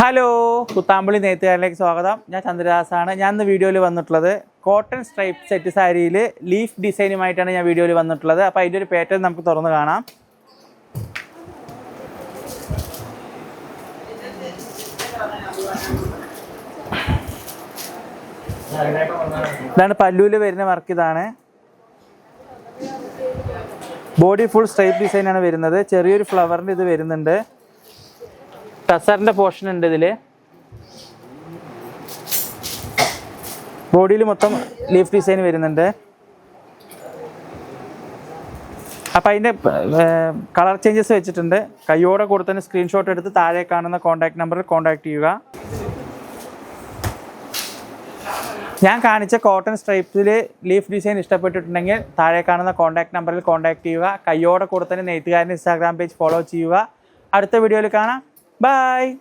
Hello Kuthampully നെയ്ത്തുകാരിലേക്ക് സ്വാഗതം. ഞാൻ ചന്ദ്രദാസാണ്. ഞാൻ ഇന്ന് വീഡിയോയിൽ വന്നിട്ടുള്ളത് കോട്ടൺ സ്ട്രൈപ്പ് സെറ്റ് സാരിയിൽ ലീഫ് ഡിസൈനുമായിട്ടാണ് ഞാൻ വീഡിയോയിൽ വന്നിട്ടുള്ളത്. അപ്പോൾ അതിന്റെ ഒരു പാറ്റേൺ നമുക്ക് തുറന്ന് കാണാം. ഇതാണ് പല്ലൂൽ വരുന്ന വർക്ക് ഇതാണ്. ബോഡി ഫുൾ സ്ട്രൈപ്പ് ഡിസൈനാണ് വരുന്നത്. ചെറിയൊരു ഫ്ലവറിന്റെ ഇത് വരുന്നുണ്ട്. ടസറിന്റെ പോർഷൻ ഉണ്ട് ഇതിൽ. ബോഡിയിൽ മൊത്തം ലീഫ് ഡിസൈൻ വരുന്നുണ്ട്. അപ്പൊ അതിന്റെ കളർ ചേഞ്ചസ് വെച്ചിട്ടുണ്ട്. കയ്യോടെ കൂടെ സ്ക്രീൻഷോട്ട് എടുത്ത് താഴെ കാണുന്ന കോൺടാക്ട് നമ്പറിൽ കോൺടാക്ട് ചെയ്യുക. ഞാൻ കാണിച്ച കോട്ടൺ സ്ട്രൈപ്പിൽ ലീഫ് ഡിസൈൻ ഇഷ്ടപ്പെട്ടിട്ടുണ്ടെങ്കിൽ താഴെ കാണുന്ന കോൺടാക്ട് നമ്പറിൽ കോൺടാക്ട് ചെയ്യുക. കയ്യോടെ കൂടെ തന്നെ നെയ്ത്തുകാരന്റെ ഇൻസ്റ്റാഗ്രാം പേജ് ഫോളോ ചെയ്യുക. അടുത്ത വീഡിയോയിൽ കാണാം. Bye!